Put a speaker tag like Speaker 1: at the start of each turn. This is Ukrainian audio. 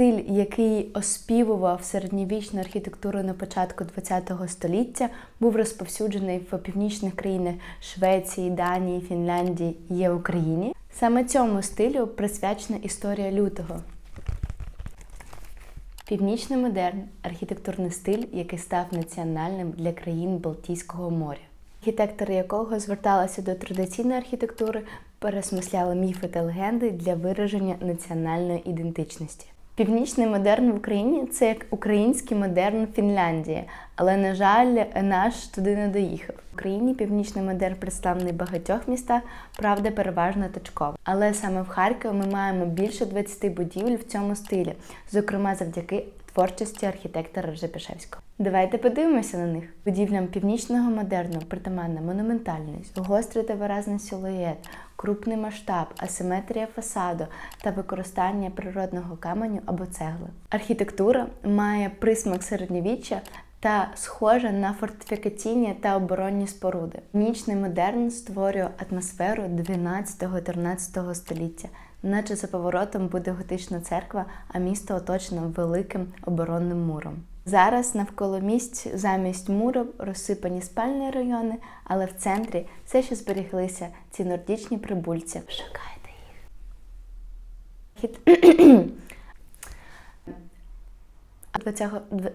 Speaker 1: стиль, який оспівував середньовічну архітектуру на початку ХХ століття, був розповсюджений в північних країнах Швеції, Данії, Фінляндії в Україні. Саме цьому стилю присвячена історія лютого. Північний модерн архітектурний стиль, який став національним для країн Балтійського моря. Архітектори якого зверталися до традиційної архітектури, пересмисляли міфи та легенди для вираження національної ідентичності. Північний модерн в Україні це як український модерн Фінляндії, але, на жаль, наш туди не доїхав. В Україні північний модерн представлений в багатьох містах, правда, переважно точково. Але саме в Харкові ми маємо більше 20 будівель в цьому стилі, зокрема завдяки творчості архітектора Ржепішевського. Давайте подивимося на них. Будівлям північного модерну притаманна монументальність, гострий та виразний силует, крупний масштаб, асиметрія фасаду та використання природного каменю або цегли. Архітектура має присмак середньовіччя та схожа на фортифікаційні та оборонні споруди. Північний модерн створює атмосферу 12-13 століття, наче за поворотом буде готична церква, а місто оточено великим оборонним муром. Зараз навколо місць замість муру розсипані спальні райони, але в центрі все ще зберіглися ці нордічні прибульці. Шукайте їх. Хід... 20